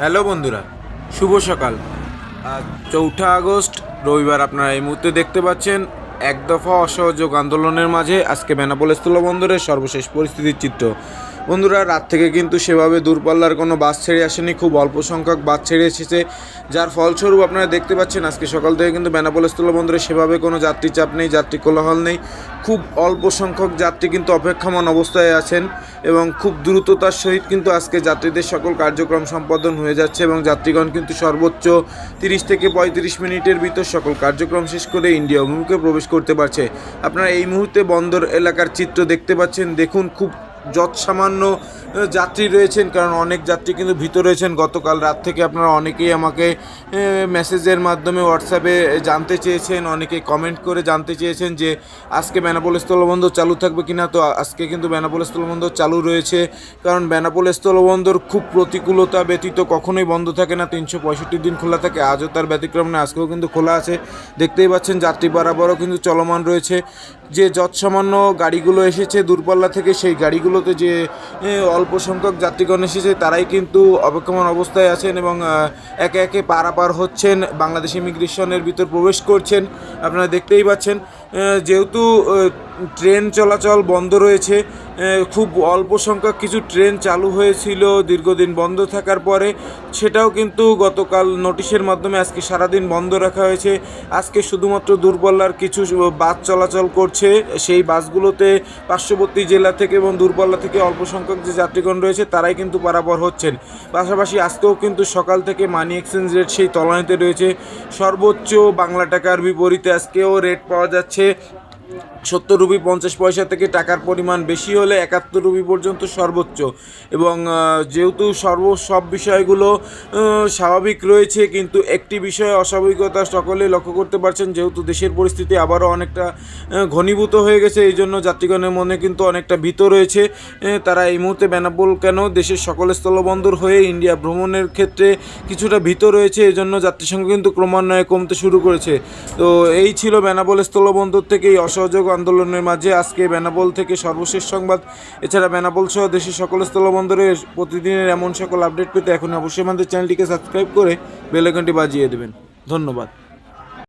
Hello বন্ধুরা, শুভ সকাল। চৌঠা আগস্ট, রবিবার আপনারা এই মুহূর্তে দেখতে পাচ্ছেন, এক দফা অসহযোগ আন্দোলনের মাঝে আজকে বেনাপোল স্থলবন্দরের সর্বশেষ পরিস্থিতির চিত্র। বন্ধুরা, রাত থেকে কিন্তু সেভাবে দূরপাল্লার কোনো বাস ছেড়ে আসেনি, খুব অল্প সংখ্যক বাস ছেড়ে এসেছে, যার ফলস্বরূপ আপনারা দেখতে পাচ্ছেন, আজকে সকাল থেকে কিন্তু বেনাপোল স্থলবন্দরে সেভাবে কোনো যাত্রী চাপ নেই, যাত্রী কোলাহল নেই, খুব অল্প সংখ্যক যাত্রী কিন্তু অপেক্ষমান অবস্থায় আছেন এবং খুব দ্রুততার সহিত কিন্তু আজকে যাত্রীদের সকল কার্যক্রম সম্পাদন হয়ে যাচ্ছে এবং যাত্রীগণ কিন্তু সর্বোচ্চ তিরিশ থেকে পঁয়ত্রিশ মিনিটের ভিতর সকল কার্যক্রম শেষ করে ইন্ডিয়া অভিমুখে প্রবেশ করতে পারছে। আপনারা এই মুহূর্তে বন্দর এলাকার চিত্র দেখতে পাচ্ছেন, দেখুন খুব যৎ সামান্য যাত্রী রয়েছেন, কারণ অনেক যাত্রী কিন্তু ভিতরে রয়েছেন। গতকাল রাত থেকে আপনারা অনেকেই আমাকে মেসেজের মাধ্যমে হোয়াটসঅ্যাপে জানতে চেয়েছেন, অনেকে কমেন্ট করে জানতে চেয়েছেন যে, আজকে বেনাপোল স্থলবন্দর চালু থাকবে কিনা? তো আজকে কিন্তু বেনাপোল স্থলবন্দর চালু রয়েছে। কারণ বেনাপোল স্থলবন্দর খুব প্রতিকূলতা ব্যতীত কখনোই বন্ধ থাকে না। তিনশো পঁয়ষট্টি দিন খোলা থাকে। আজও তার ব্যতিক্রম না আজকেও কিন্তু খোলা আছে। দেখতেই পাচ্ছেন যাত্রী বরাবরও কিন্তু চলমান রয়েছে। যে যৎসামান্য গাড়িগুলো এসেছে দূরপাল্লা থেকে, সেই গাড়িগুলোতে যে অল্প সংখ্যক যাত্রীগণ এসেছে, তারাই কিন্তু অপেক্ষমান অবস্থায় আছেন এবং একে একে পারাপার হচ্ছেন, বাংলাদেশ ইমিগ্রেশনের ভিতর প্রবেশ করছেন। আপনারা দেখতেই পাচ্ছেন যেহেতু ট্রেন চলাচল বন্ধ রয়েছে খুব অল্প সংখ্যক কিছু ট্রেন চালু হয়েছিল, দীর্ঘদিন বন্ধ থাকার পরে। সেটাও কিন্তু গতকাল নোটিশের মাধ্যমে আজকে সারাদিন বন্ধ রাখা হয়েছে। আজকে শুধুমাত্র দূরপাল্লার কিছু বাস চলাচল করছে। সেই বাসগুলোতে পার্শ্ববর্তী জেলা থেকে এবং দূরপাল্লা থেকে অল্প সংখ্যক যে যাত্রীগণ রয়েছে, তারাই কিন্তু পারাপার হচ্ছেন। পাশাপাশি আজকেও কিন্তু সকাল থেকে মানি এক্সচেঞ্জ রেট সেই তলানিতে রয়েছে। সর্বোচ্চ বাংলা টাকার বিপরীতে আজকেও রেট পাওয়া যাচ্ছে সত্তর রুপি পঞ্চাশ পয়সা থেকে টাকার পরিমাণ বেশি হলে একাত্তর রুপি পর্যন্ত সর্বোচ্চ। এবং যেহেতু সর্ব সব বিষয়গুলো স্বাভাবিক রয়েছে, কিন্তু একটি বিষয়ে অস্বাভাবিকতা সকলে লক্ষ্য করতে পারছেন, যেহেতু দেশের পরিস্থিতি আবারও অনেকটা ঘনীভূত হয়ে গেছে, এই জন্য যাত্রীগণের মনে কিন্তু অনেকটা ভীত রয়েছে। তারা এই মুহূর্তে বেনাপোল কেন? দেশের সকল স্থলবন্দর হয়ে ইন্ডিয়া ভ্রমণের ক্ষেত্রে কিছুটা ভীত রয়েছে, এই জন্য যাত্রী সংখ্যা কিন্তু ক্রমান্বয়ে কমতে শুরু করেছে। তো এই ছিল বেনাপোল স্থলবন্দর থেকে এই অসহযোগ আন্দোলনের মাঝে আজকে বেনাপোল থেকে সর্বশেষ সংবাদ। এছাড়া বেনাপোল সহ দেশের সকল স্থলবন্দরে প্রতিদিনের এমন সকল আপডেট পেতে এখন অবশ্যই আমাদের চ্যানেলটিকে সাবস্ক্রাইব করে বেলাইকনটি বাজিয়ে দেবেন। ধন্যবাদ।